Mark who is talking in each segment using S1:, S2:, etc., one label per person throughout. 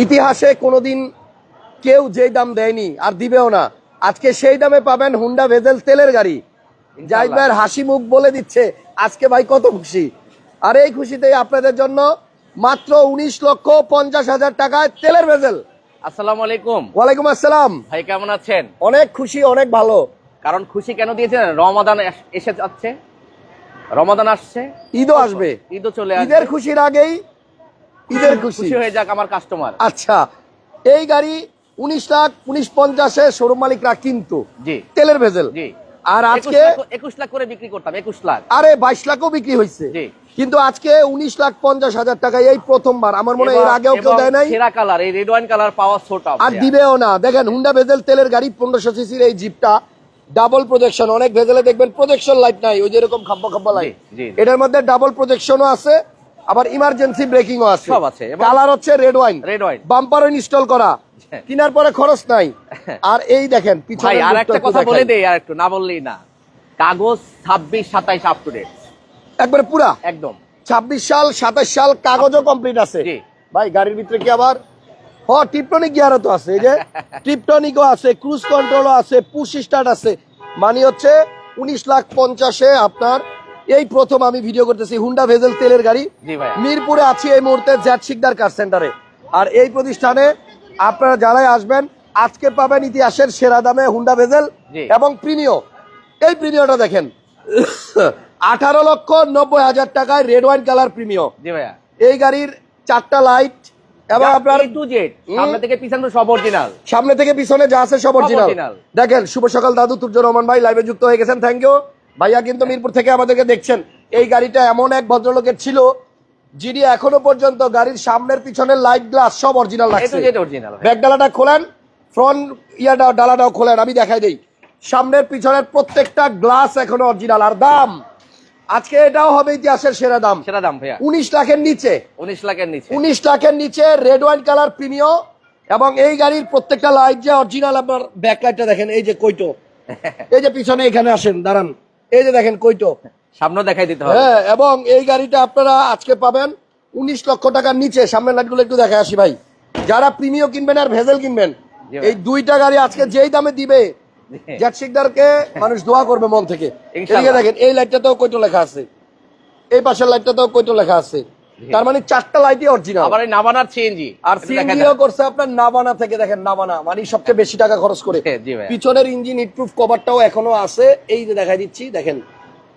S1: ইতিহাসে কোনোদিন কেউ যেই দাম দেয়নি আর দিবেও না। আজকে সেই দামে পাবেন হুন্ডা ভেজেল তেলের গাড়ি। জাহিদ ভাইয়ের হাসি মুখ বলে দিচ্ছে আজকে ভাই কত খুশি। আর এই খুশিতেই আপনাদের জন্য মাত্র উনিশ লক্ষ পঞ্চাশ হাজার টাকায় তেলের ভেজেল।
S2: আসসালামু আলাইকুম।
S1: ওয়ালাইকুম আসসালাম।
S2: ভাই কেমন আছেন?
S1: অনেক খুশি অনেক ভালো।
S2: কারণ খুশি কেন দিয়েছেন রমাদান এসে যাচ্ছে। রমাদান আসছে।
S1: ঈদও আসবে।
S2: ঈদও চলে আসবে।
S1: ঈদের খুশির আগেই ঈদের খুশি
S2: হয়ে যাক আমার কাস্টমার
S1: আচ্ছা এই গাড়ি উনিশ লাখ উনিশ পঞ্চাশে শোরুম মালিকরা কিন্তু। তেলের ভেজেল। আর আজকে
S2: একুশ লাখ করে বিক্রি করতাম একুশ লাখ।
S1: আরে বাইশ লাখও বিক্রি হয়েছে কিন্তু আজকে উনিশ লাখ পঞ্চাশ হাজার টাকায় এই প্রথমবার আমার মনে হয় এর আগেও কেউ দেয় নাই।
S2: সেরা কালার এই রেড ওয়াইন কালার ছোট
S1: আর দিবেও না। দেখেন হুন্ডা ভেজেল তেলের গাড়ি পনেরোশো সিসির এই জিপটা ডাবল প্রজেকশন অনেক ভেজেলে দেখবেন প্রজেকশন লাইট নাই ওই যেরকম খাম্বা খাম্বা লাইট। এটার মধ্যে ডাবল প্রজেকশনও আছে। আবার ইমার্জেন্সি ব্রেকিংও আছে।
S2: সব আছে।
S1: কালার হচ্ছে রেড ওয়াইন
S2: রেড ওয়াইন
S1: বাম্পারও ইনস্টল করা।
S2: হ্যাঁ।
S1: কেনার পরে খরচ নাই। আর এই দেখেন পিছনে
S2: আর একটা কথা বলে দেই আর একটু না বললেই না। কাগজ ছাব্বিশ সাতাইশ আপ টু ডেট
S1: একবারে পুরা?
S2: একদম।
S1: ছাব্বিশ সাল সাতাশ সাল কাগজও কমপ্লিট আছে।
S2: জি।
S1: ভাই গাড়ির ভিতরে কি আবার? হ টিপটনিক গিয়ারও তো আছে এই যে টিপটনিকও আছে ক্রুজ কন্ট্রোলও আছে পুশ স্টার্ট আছে। মানে হচ্ছে উনিশ লাখ পঞ্চাশে আপনার এই প্রথম আমি ভিডিও করতেছি হুন্ডা ভেজেল তেলের গাড়ি। মিরপুরে আছি এই মুহূর্তে জ্যাট শিকদার কার সেন্টারে আর এই প্রতিষ্ঠানে আপনারা যারাই আসবেন আজকে পাবেন ইতিহাসের সেরা দামে হুন্ডা ভেজেল এবং প্রিমিয় এই প্রিমিয়টা দেখেন। আঠারো লক্ষ নব্বই হাজার টাকায় রেড ওয়াইন কালার প্রিমিয় এই গাড়ির চারটা লাইট এবং আপনার
S2: সামনে থেকে পিছনে সব অরিজিনাল
S1: সামনে থেকে পিছনে যা আছে সব অরিজিনাল দেখেন শুভ সকাল দাদু তুর্য রহমান ভাই লাইভে যুক্ত হয়ে গেছেন। থ্যাংক ইউ ভাইয়া কিন্তু মিরপুর থেকে আমাদেরকে দেখছেন এই গাড়িটা এমন এক ভদ্রলোকের ছিল যিনি এখনও পর্যন্ত গাড়ির সামনের পিছনের লাইট গ্লাস সব অরিজিনাল লাগছে ব্যাক ডালাটা খোলেন ফ্রন্ট ইয়াটা ডালাটাও খোলেন আমি দেখাই দেই। সামনের পিছনের প্রত্যেকটা গ্লাস এখনও অরিজিনাল আর দাম আজকে এটাও হবে ইতিহাসের সেরা দাম।
S2: সেটা দাম ভাইয়া।
S1: উনিশ লাখের নিচে।
S2: উনিশ লাখের নিচে।
S1: উনিশ লাখের নিচে রেড ওয়াইন কালার প্রিমিয় এবং এই গাড়ির প্রত্যেকটা লাইট যে অরিজিনাল আপনার ব্যাক লাইটটা দেখেন এই যে কইটো এই যে পিছনে এখানে আসেন দাঁড়ান। এই যে দেখেন কইটো
S2: সামনে দেখাই দিতে হবে।
S1: হ্যাঁ এবং এই গাড়িটা আপনারা আজকে পাবেন উনিশ লক্ষ টাকার নিচে। সামনের লাইটগুলো একটু দেখে আসি ভাই। যারা প্রিমিও কিনবেন আর ভেজেল কিনবেন এই দুইটা গাড়ি আজকে যেই দামে দিবে জ্যাট শিকদারকে মানুষ দোয়া করবে মন থেকে। দেখেন এই লাইটটাতেও কইটো লেখা আছে। এই পাশের লাইটটাতেও কইটো লেখা আছে। তার মানে চারটা লাইটই অরিজিনাল
S2: আবার নাবানার সিএনজি
S1: আর সিএনজিও করছে আপনার নাবানা থেকে দেখেন নাবানা মানে সবচেয়ে বেশি টাকা খরচ করে।
S2: হ্যাঁ।
S1: পিছনের ইঞ্জিন হিটপ্রুফ কভারটাও এখনও আছে। এই যে দেখাই দিচ্ছি দেখেন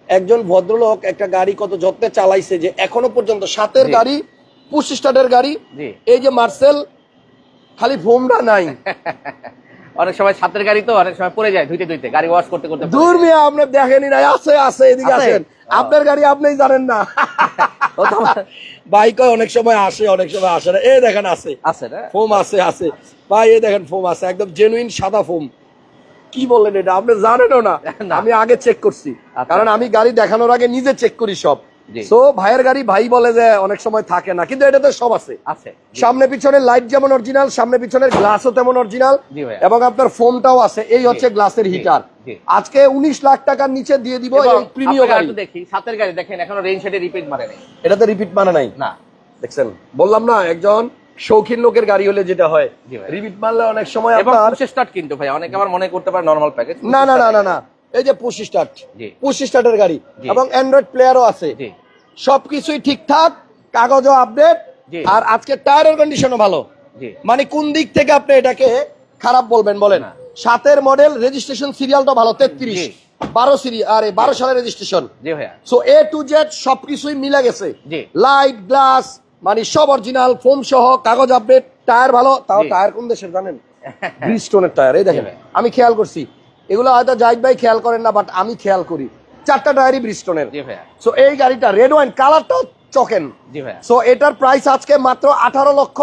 S1: একজন ভদ্রলোক একটা গাড়ি কত যত্নে চালাইছে যে এখনও পর্যন্ত সাতের গাড়ি পুশ স্টার্টের গাড়ি এই যে মার্সেল খালি ভোমরা নাই।
S2: অনেক সময় সাতের গাড়ি তো অনেক সময় পড়ে যায় ধুইতে ধুইতে গাড়ি ওয়াশ করতে করতে
S1: দূর মিয়া আপনি দেখেনি নাই আছে আছে এদিকে
S2: আছে?
S1: আসেন।
S2: ও।
S1: আপনার গাড়ি আপনি জানেন না। বাইক অনেক সময় আসে অনেক সময় আসে না। এ দেখেন আছে।
S2: আছে না?
S1: ফোম আছে আছে। ভাই এ দেখেন ফোম আছে একদম জেনুইন সাদা ফোম। কি বললেন এটা? আপনি জানেনও না। আমি আগে চেক করছি।
S2: আচ্ছা।
S1: কারণ আমি গাড়ি দেখানোর আগে নিজে চেক করি সব। সো ভাইয়ের গাড়ি ভাই বলে যে অনেক সময় থাকে না কিন্তু এটাতে সব আছে।
S2: আছে
S1: সামনে পিছনের লাইট যেমন অরিজিনাল সামনে পিছনের গ্লাসও তেমন অরিজিনাল এবং আপনার ফোনটাও আছে এই হচ্ছে গ্লাসের হিটার আজকে উনিশ লাখ টাকার নিচে দিয়ে দিব এই প্রিমিয়াম গাড়ি।
S2: দেখি সাতের গাড়ি দেখেন এখনও রেইন শেডে রিপিট মানে নাই।
S1: এটাতে রিপিট মানে নাই?
S2: না।
S1: দেখছেন? বললাম না একজন শৌখিন লোকের গাড়ি হলে যেটা হয় রিপিট মারলে অনেক সময় আপনার
S2: স্টার্ট কিন্তু ভাই অনেকে আবার মনে করতে পারে নরমাল প্যাকেজ
S1: না না না না না। এই যে পুশ স্টার্ট।
S2: জি।
S1: পুশ স্টার্টের গাড়ি এবং অ্যান্ড্রয়েড প্লেয়ারও আছে। সবকিছুই ঠিকঠাক কাগজও আপডেট আর আজকে টায়ারের কন্ডিশনও ভালো। মানে কোন দিক থেকে আপনি এটাকে খারাপ বলবেন বলেন? সাতের মডেল রেজিস্ট্রেশন সিরিয়ালটা ভালো তেত্রিশ। বারো সিরি আরে বারো সালের registration so A to Z সবকিছুই মিলে গেছে।
S2: জি।
S1: লাইট গ্লাস মানে সব অরিজিনাল ফোম সহ কাগজ আপডেট টায়ার ভালো। তাও টায়ার কোন দেশের জানেন? ব্রিস্টোনের টায়ার এই দেখেন। আমি খেয়াল করছি এগুলো হয়তো জাহিদ ভাই খেয়াল করেন না বাট আমি খেয়াল করি। চারটা টায়ারই ব্রিস্টোনের সো এই গাড়িটা রেড ওয়াইন কালারটাও চকেন। সো এটার প্রাইস আজকে মাত্র আঠারো লক্ষ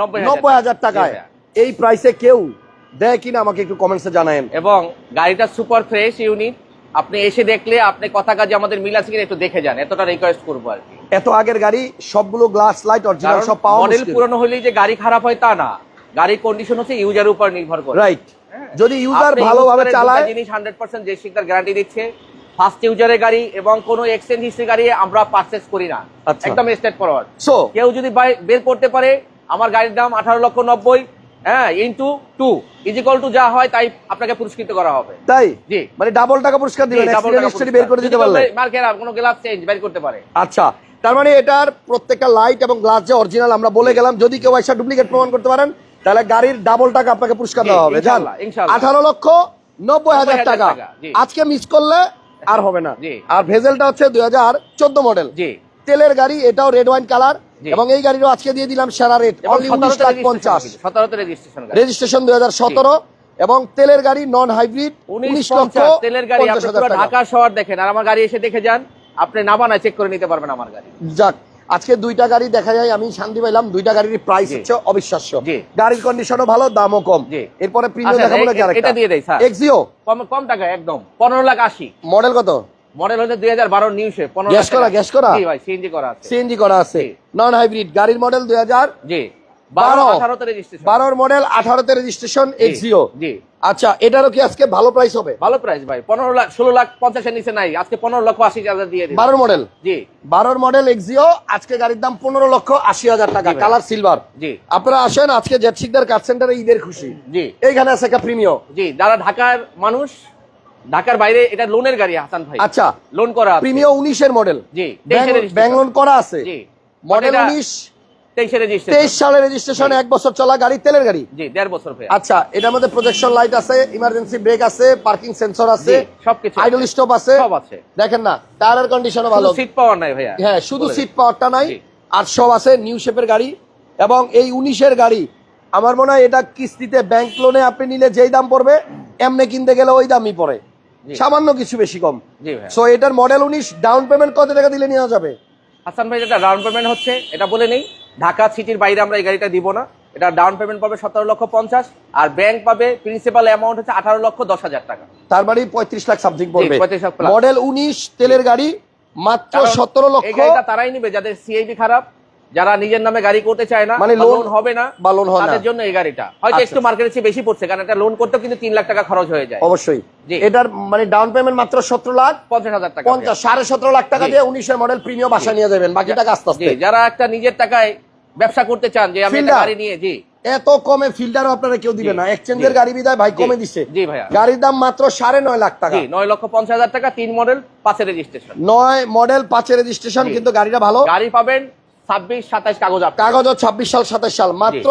S2: নব্বই হাজার।
S1: টাকায়। এই প্রাইসে কেউ দেয় কিনা আমাকে একটু কমেন্টসে জানায়েন।
S2: এবং গাড়িটা সুপার ফ্রেশ ইউনিট আপনি এসে দেখলে আপনি কথা কাজে আমাদের মিল আছে কিনা একটু দেখে যান। এতটা রিকোয়েস্ট করব আর কি।
S1: এত আগের গাড়ি সবগুলো গ্লাস লাইট অরিজিনাল সব পাওয়া
S2: মডেল পুরনো হলেই যে গাড়ি খারাপ হয় তা না। গাড়ির কন্ডিশন হচ্ছে ইউজার উপর নির্ভর করে।
S1: রাইট। যদি ইউজার ভালোভাবে চালায়
S2: জিনিস হান্ড্রেড পার্সেন্ট যে শিকদার গ্যারান্টি দিচ্ছে ফার্স্ট ইউজারের গাড়ি এবং কোনো এক্সচেঞ্জ হিস্ট্রি গাড়ি আমরা পারচেস করি না।
S1: আচ্ছা।
S2: একদম স্টেট ফরওয়ার্ড
S1: সো
S2: কেউ যদি বের করতে পারে আমার গাড়ির দাম আঠারো লক্ষ নব্বই হ্যাঁ ইন্টু টু ইজিকল টু যা হয় তাই আপনাকে পুরস্কৃত করা হবে।
S1: তাই?
S2: জি।
S1: মানে ডাবল টাকা পুরস্কার দিবেন history বের করে দিতে পারলে।
S2: মার্কের কোনো গ্লাস চেঞ্জ বের করতে পারে।
S1: আচ্ছা তার মানে এটার প্রত্যেকটা লাইট এবং গ্লাস যে অরিজিনাল আমরা বলে গেলাম যদি কেউ এসে ডুপ্লিকেট প্রমাণ করতে পারেন তাহলে গাড়ির ডাবল টাকা আপনাকে পুরস্কার দেওয়া হবে জান। আঠারো লক্ষ নব্বই হাজার টাকা। আজকে মিস করলে আর হবে না। আর ভেজেলটা হচ্ছে দুই হাজার চোদ্দ মডেল তেলের গাড়ি এটাও রেড ওয়াইন কালার এবং এই গাড়িরও আজকে দিয়ে দিলাম সেরা রেট অনলি উনিশ লাখ পঞ্চাশ।
S2: রেজিস্ট্রেশন
S1: দুই হাজার সতেরো এবং তেলের গাড়ি নন হাইব্রিড
S2: উনিশ
S1: লক্ষ
S2: পঞ্চাশ তেলের গাড়ি ঢাকা শহর দেখেন আর আমার গাড়ি এসে দেখে যান আপনি না বানায় চেক করে নিতে পারবেন আমার গাড়ি।
S1: যাক আজকে দুইটা গাড়ি দেখা যায় আমি শান্তি পাইলাম দুইটা গাড়ির প্রাইস। হচ্ছে অবিশ্বাস্য। গাড়ির কন্ডিশনও ভালো দামও কম। এরপরে প্রিমিয়াম
S2: আচ্ছা,
S1: দেখাবো নাকি আরেকটা?
S2: এটা দিয়ে দেই, স্যার।
S1: এক্সিও
S2: কম কম টাকা একদম। পনেরো লাখ আশি।
S1: মডেল কত?
S2: মডেল হচ্ছে দুই হাজার বারো নিউসে পনেরো
S1: গ্যাস করা, গ্যাস করা?
S2: জি ভাই সিএনজি করা আছে।
S1: সিএনজি করা আছে। নন হাইব্রিড গাড়ির মডেল দুই হাজার
S2: জি। বারো।
S1: বারো।
S2: আঠারোতে রেজিস্ট্রেশন
S1: বারোর মডেল আঠারোতে রেজিস্ট্রেশন এক্সিও
S2: জি।
S1: আচ্ছা এটারও কি আজকে ভালো প্রাইস হবে?
S2: ভালো প্রাইস ভাই পনেরো লাখ ষোলো লাখ পঞ্চাশের নিচে নাই আজকে পনেরো লক্ষ আশি হাজার দিয়ে
S1: বারোর মডেল
S2: জি।
S1: বারোর মডেল এক্সিও আজকে গাড়ির দাম পনেরো লক্ষ আশি হাজার টাকা কালার সিলভার
S2: জি।
S1: আপনারা আসেন আজকে জেট শিকদার কার সেন্টারে ঈদের খুশি।
S2: জি।
S1: এইখানে আছে একটা প্রিমিয়
S2: জি যারা ঢাকার মানুষ ঢাকার বাইরে এটা লোনের গাড়ি হাসান ভাই।
S1: আচ্ছা।
S2: লোন করা।
S1: প্রিমিয় উনিশের মডেল
S2: জি
S1: ব্যাংক লোন করা আছে।
S2: জি।
S1: মডেল উনিশ তেইশ রেজিস্ট্রেশন এক বছর চলা গাড়ি তেলের গাড়ি?
S2: জি দেড় বছর
S1: আচ্ছা এটার মধ্যে প্রজেকশন লাইট আছে ইমার্জেন্সি ব্রেক আছে পার্কিং সেন্সর আছে
S2: সবকিছু
S1: আইডল স্টপ আছে।
S2: সব আছে।
S1: দেখেন না টায়ারের কন্ডিশনও ভালো।
S2: সিট পাওয়ার নাই ভাইয়া।
S1: হ্যাঁ শুধু সিট পাওয়ারটা নাই। আর সব আছে নিউ শেপের গাড়ি এবং এই উনিশের গাড়ি। আমার মনে হয় এটা কিস্তিতে ব্যাংক লোনে আপনি নিলে যেই দাম পড়বে এমনি কিনতে গেলে ওই দামই পড়ে। সামান্য কিছু বেশি কম। সো এটার মডেল উনিশ ডাউন পেমেন্ট কত টাকা দিলে নেওয়া যাবে?
S2: হাসান ভাই যেটা ডাউন পেমেন্ট হচ্ছে এটা বলে নেই। ঢাকা সিটির বাইরে আমরা এই গাড়িটা দিব না। এটা ডাউন পেমেন্ট পাবে সতেরো লক্ষ পঞ্চাশ আর ব্যাংক পাবে প্রিন্সিপাল অ্যামাউন্ট হচ্ছে আঠারো লক্ষ দশ হাজার টাকা।
S1: তার মানে পঁয়ত্রিশ লাখ সামথিং পড়বে।
S2: 35 লাখ
S1: মডেল উনিশ তেলের গাড়ি মাত্র সতেরো লক্ষ।
S2: গাড়িটা তারাই নিবে যাদের সিআইবি খারাপ যারা নিজের নামে গাড়ি করতে চায় না
S1: মানে
S2: লোন হবে না
S1: বা লোন না।
S2: তাদের জন্য এই গাড়িটা। হয়তো
S1: আচ্ছা।
S2: একটু মার্কেটের চেয়ে বেশি পড়ছে কারণ এটা লোন করতে কিন্তু তিন লাখ টাকা খরচ হয়ে যায়।
S1: অবশ্যই। এটার মানে ডাউন পেমেন্ট মাত্র সতেরো লাখ
S2: পঞ্চাশ হাজার টাকা।
S1: পঞ্চাশ সাড়ে সতেরো লাখ টাকা। দিয়ে উনিশের মডেল প্রিমিয়াম বাসা নিয়ে যাবেন। বাকি টাকা আস্তে আস্তে।
S2: যারা একটা নিজের টাকায় ব্যবসা করতে চান যে আমি গাড়ি নিয়ে জি।
S1: এত কমে ফিল্টারও আপনারা কেউ দিবে। না। এক্সচেঞ্জের গাড়ি বিদায় ভাই কমে দিছে।
S2: জি ভাইয়া।
S1: গাড়ির দাম মাত্র সাড়ে নয় লাখ টাকা।
S2: জি নয় লক্ষ পঞ্চাশ হাজার টাকা তিন মডেল পাঁচের রেজিস্ট্রেশন
S1: নয় মডেল পাঁচের রেজিস্ট্রেশন কিন্তু গাড়িটা ভালো।
S2: গাড়ি পাবেন ছাব্বিশ সাতাশ কাগজ
S1: কাগজ ছাব্বিশ সাল সাতাশ সাল। মাত্র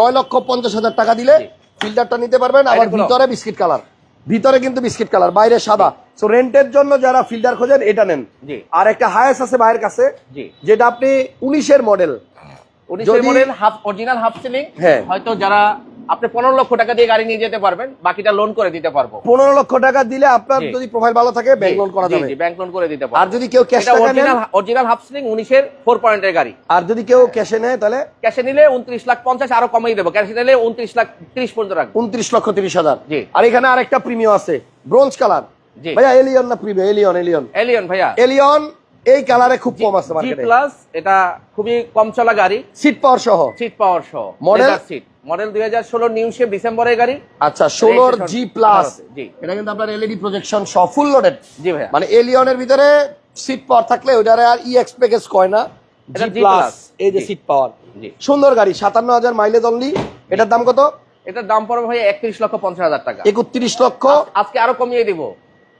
S1: নয় লক্ষ পঞ্চাশ হাজার টাকা দিলে
S2: জি।
S1: ফিল্টারটা নিতে পারবেন আবার ভিতরে বিস্কিট কালার। ভিতরে কিন্তু বিস্কিট কালার বাইরে সাদা। সো রেন্টের জন্য যারা ফিল্টার খোঁজেন এটা নেন।
S2: জি।
S1: আর একটা হায়াস আছে বাইরের কাছে
S2: জি।
S1: যেটা আপনি উনিশের মডেল
S2: উনিশের model half original half ceiling
S1: হ্যাঁ।
S2: হয়তো যারা আপনি পনেরো লক্ষ টাকা দিয়ে গাড়ি নিয়ে যেতে পারবেন বাকিটা লোন করে দিতে পারব।
S1: পনেরো লক্ষ টাকা দিলে আপনার যদি প্রোফাইল ভালো থাকে ব্যাংক লোন করা যাবে।
S2: ব্যাংক লোন করে দিতে
S1: আর যদি কেউ ক্যাশ
S2: এটা
S1: টাকা নেন
S2: অরিজিনাল অরিজিনাল হাফ সিলিং উনিশের ফোর পয়েন্টের গাড়ি।
S1: আর যদি কেউ ক্যাশে নেয় তাহলে
S2: ক্যাশে নিলে উনত্রিশ লাখ পঞ্চাশ আরও কমিয়ে দেবো। ক্যাশে নিলে উনত্রিশ লাখ ত্রিশ পর্যন্ত রাখব।
S1: উনত্রিশ লক্ষ তিরিশ হাজার।
S2: জি।
S1: আর এখানে আরেকটা প্রিমিয়াম আছে ব্রোঞ্জ কালার ভাইয়া এলিয়ন না প্রিমিয়াম এলিয়ন এলিয়ন
S2: এলিয়ন ভাইয়া।
S1: এলিয়ন এই কালারে খুব কম আছে
S2: জি
S1: মার্কেটে
S2: প্লাস এটা খুবই কম চলা গাড়ি।
S1: সিট পাওয়ার সহ?
S2: সিট পাওয়ার সহ
S1: মডেল
S2: সিট মডেল দুই হাজার ষোলো নিউ শেপ ডিসেম্বরের গাড়ি।
S1: আচ্ছা ষোলোর
S2: Registration
S1: জি প্লাস
S2: জি।
S1: এটা কিন্তু আপনার এলইডি প্রজেকশন সহ ফুল লোডেড
S2: জি ভাই
S1: মানে এলিয়নের ভিতরে সিট পাওয়ার থাকলে ওইটারে আর ই এক্স প্যাকেজ কয় না? জি প্লাস এই যে সিট পাওয়ার
S2: জি।
S1: সুন্দর গাড়ি সাতান্ন হাজার মাইলেজ অনলি এটার দাম কত?
S2: এটার দাম পড়বে ভাই একত্রিশ লক্ষ পঞ্চাশ হাজার টাকা।
S1: একত্রিশ লক্ষ।
S2: আজকে আরও কমিয়ে দিব।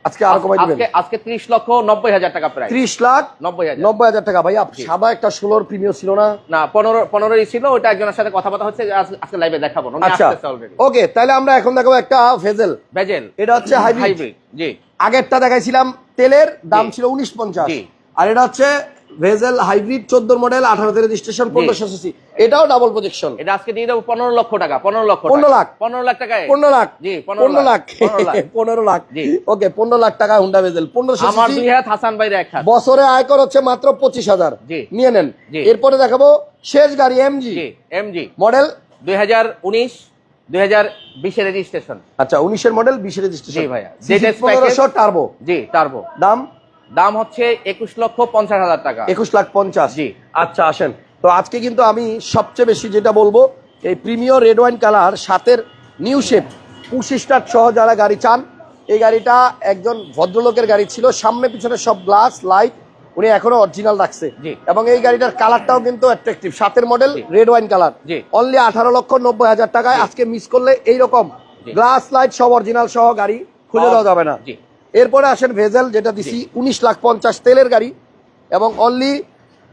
S1: আজকে আরও কমাই দিবেন।
S2: আজকে আজকে ত্রিশ লক্ষ নব্বই হাজার টাকা প্রায়।
S1: ত্রিশ লাখ
S2: নব্বই হাজার।
S1: নব্বই হাজার টাকা। ভাইয়া সাদা একটা ষোলোর প্রিমিয়াম ছিল না?
S2: না পনেরো এর ছিল ওটা একজনের সাথে কথাবার্তা হচ্ছে আজকে লাইভে দেখাবো। উনি
S1: আচ্ছা।
S2: অলরেডি
S1: ওকে তাহলে আমরা এখন দেখাবো একটা ভেজেল।
S2: বেজেল
S1: এটা হচ্ছে হাইব্রিড।
S2: হাইব্রিড জি।
S1: আগেরটা দেখাইছিলাম তেলের দাম ছিল উনিশ পঞ্চাশ।
S2: জি।
S1: আর এটা হচ্ছে ভেজেল হাইব্রিড চোদ্দ মডেল আঠারোতে রেজিস্ট্রেশন পনেরোশো সিসি এটাও ডাবল প্রজেকশন
S2: এটা আজকে দিয়ে দেবো পনেরো লক্ষ টাকা পনেরো লক্ষ টাকা।
S1: 15 লাখ।
S2: পনেরো লাখ টাকায়?
S1: পনেরো লাখ।
S2: জি, পনেরো
S1: পনেরো লাখ।
S2: পনেরো লাখ। জি।
S1: ওকে পনেরো লাখ টাকা হুন্ডা ভেজেল পনেরোশো
S2: আমার দুই হাত হাসান এক হাত।
S1: বছরে আয়কর হচ্ছে মাত্র পঁচিশ হাজার। নিয়ে নেন। এরপরে দেখাবো শেষ গাড়ি এমজি
S2: জি এমজি
S1: মডেল?
S2: দুই হাজার উনিশ দুই হাজার বিশে রেজিস্ট্রেশন
S1: আচ্ছা উনিশের মডেল বিশ রেজিস্ট্রেশন
S2: ভাইয়া।
S1: পনেরোশো টার্বো
S2: জি টার্বো
S1: দাম?
S2: দাম হচ্ছে একুশ লক্ষ পঞ্চাশ হাজার টাকা।
S1: একুশ লাখ পঞ্চাশ।
S2: জি।
S1: আচ্ছা আসেন। তো আজকে কিন্তু আমি সবচেয়ে বেশি যেটা বলব এই প্রিমিয়র রেড ওয়াইন কালার সাতের নিউ শেপ পুশি স্টার সহ যারা গাড়ি চান এই গাড়িটা একজন ভদ্রলোকের গাড়ি ছিল সামনে পিছনে সব গ্লাস লাইট উনি এখনও অরিজিনাল রাখছে। এবং এই গাড়িটার কালারটাও কিন্তু অ্যাট্রাকটিভ সাতের মডেল রেড ওয়াইন কালার
S2: জি।
S1: অনলি আঠারো লক্ষ নব্বই হাজার টাকায় আজকে মিস করলে এইরকম। গ্লাস লাইট সব অরিজিনাল সহ গাড়ি খুলে দেওয়া যাবে না।
S2: জি।
S1: এরপরে আসেন ভেজেল যেটা দিছি উনিশ লাখ পঞ্চাশ তেলের গাড়ি এবং অনলি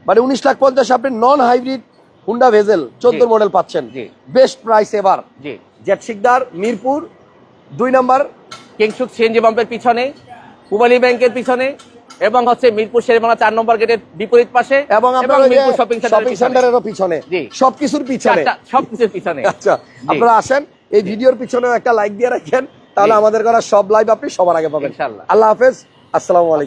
S1: মানে উনিশ লাখ পঞ্চাশ আপনি নন হাইব্রিড হুন্ডা ভেজেল চোদ্দ মডেল পাচ্ছেন। বেস্ট প্রাইস এবার জেট শিকদার মিরপুর দুই নাম্বার
S2: কিংসুক সিএনজি পাম্পের পিছনে পুবালি ব্যাংকের পিছনে এবং হচ্ছে মিরপুর শেরবাংলা চার নম্বর গেটের বিপরীত পাশে
S1: এবং আপনার
S2: মিরপুর শপিং
S1: শপিং সেন্টারেরও পিছনে। সবকিছুর পিছনে।
S2: সব কিছুর পিছনে।
S1: আচ্ছা আপনারা আসেন এই ভিডিওর পিছনেও একটা লাইক দিয়ে রাখেন। তাহলে আমাদের করা সব লাইভ আপনি সবার আগে পাবেন। আল্লাহ হাফেজ আসসালামু আলাইকুম।